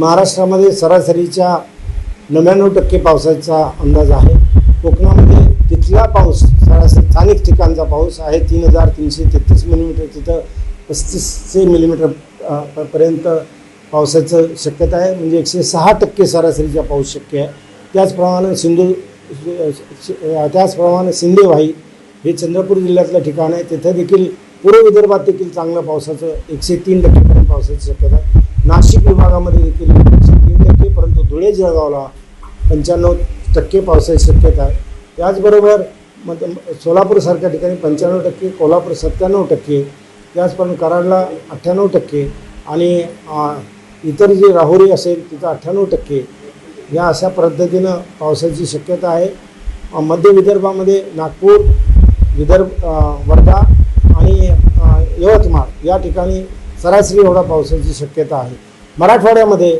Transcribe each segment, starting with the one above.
महाराष्ट्रामध्ये सरासरीच्या नव्याण्णव टक्के पावसाचा अंदाज आहे. कोकणामध्ये तिथला पाऊस सरासरी स्थानिक ठिकाणचा पाऊस आहे तीन हजार तीनशे तेहतीस मिलीमीटर तिथं पस्तीसशे मिलीमीटर पर्यंत पावसाचं शक्यता आहे. म्हणजे एकशे सहा टक्के सरासरीचा पाऊस शक्य आहे. त्याचप्रमाणे सिंधू त्याचप्रमाणे सिंधेवाही हे चंद्रपूर जिल्ह्यातलं ठिकाण आहे. तिथं देखील पूर्व विदर्भात देखील चांगलं पावसाचं एकशे तीन टक्केपर्यंत पावसाची शक्यता आहे. नाशिक विभागामध्ये देखील तीन टक्के परंतु धुळे जळगावला पंच्याण्णव टक्के पावसाची शक्यता आहे. त्याचबरोबर मग सोलापूरसारख्या ठिकाणी पंच्याण्णव टक्के कोल्हापूर सत्त्याण्णव टक्के त्याचप्रमाणे कराडला अठ्ठ्याण्णव टक्के आणि इतर जे राहुरी असेल तिथं अठ्ठ्याण्णव टक्के. या अशा पद्धतीनं पावसाची शक्यता आहे. मध्य विदर्भामध्ये नागपूर विदर्भ वर्धा आणि यवतमाळ या ठिकाणी सरासरी एवढा पावसाची शक्यता आहे मराठवाड्यामध्ये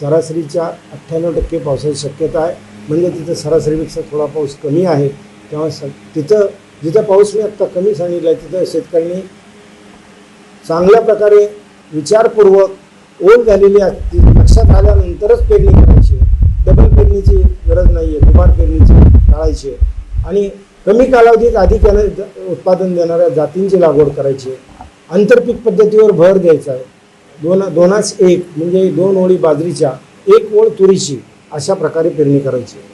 सरासरीच्या अठ्ठ्याण्णव टक्के पावसाची शक्यता आहे म्हणजे तिथं सरासरीपेक्षा थोडा पाऊस कमी आहे तेव्हा स तिथं जिथं पाऊस मी आत्ता कमी सांगितला आहे तिथं शेतकऱ्यांनी चांगल्या प्रकारे विचारपूर्वक ओल झालेली असते लक्षात आल्यानंतरच पेरणी करायची आहे. डबल पेरणीची गरज नाही आहे दुबार पेरणीची टाळायची आहे. आणि कमी कालावधीत अधिक उत्पादन देणाऱ्या जातींची लागवड करायची आहे. आंतरपीक पद्धतीवर भर द्यायचा आहे दोन दोनास एक म्हणजे दोन ओळी बाजरीच्या एक ओळ तुरीची अशा प्रकारे पेरणी करायची आहे.